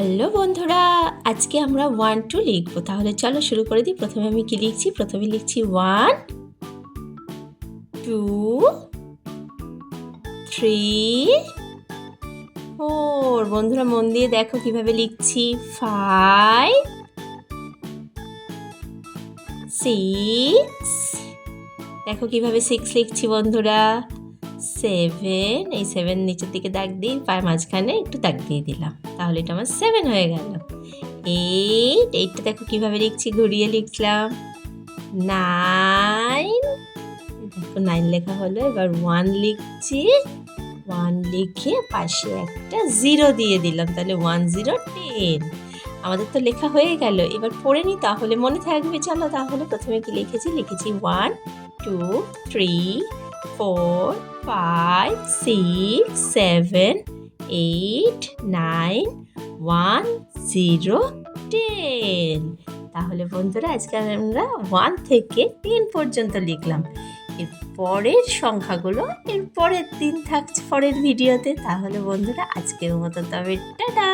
Hello বন্ধুরা, আজকে আমরা ওয়ান টু লিখব। তাহলে চলো শুরু করে দিই। প্রথমে আমি কি লিখছি? প্রথমে লিখছি ওয়ান টু থ্রি ফোর বন্ধুরা, মন দিয়ে দেখো কীভাবে লিখছি। ফাইভ সিক্স দেখো কীভাবে সিক্স লিখছি বন্ধুরা। সেভেন এই সেভেন নিচের দিকে দাগ দিই পায়ে মাঝখানে একটু দাগ দিয়ে দিলাম। তাহলে এটা আমার সেভেন হয়ে গেল। এইট এইটটা দেখো কীভাবে লিখছি, ঘুরিয়ে লিখলাম। নাইন দেখো নাইন লেখা হলো, এবার ওয়ান লিখছি। ওয়ান লিখে পাশে একটা জিরো দিয়ে দিলাম, তাহলে ওয়ান জিরো টেন আমাদের তো লেখা হয়ে গেল, এবার পড়ে নি, তাহলে মনে থাকবে, চলো তাহলে প্রথমে কি লিখেছি? লিখেছি one two three four five six seven eight nine one zero ten তাহলে বন্ধুরা, আজকে আমরা ওয়ান থেকে টেন পর্যন্ত লিখলাম। এর পরের সংখ্যাগুলো এর পরের দিন থাকছে পরের ভিডিওতে তাহলে বন্ধুরা, আজকের মতো তবে টাটা।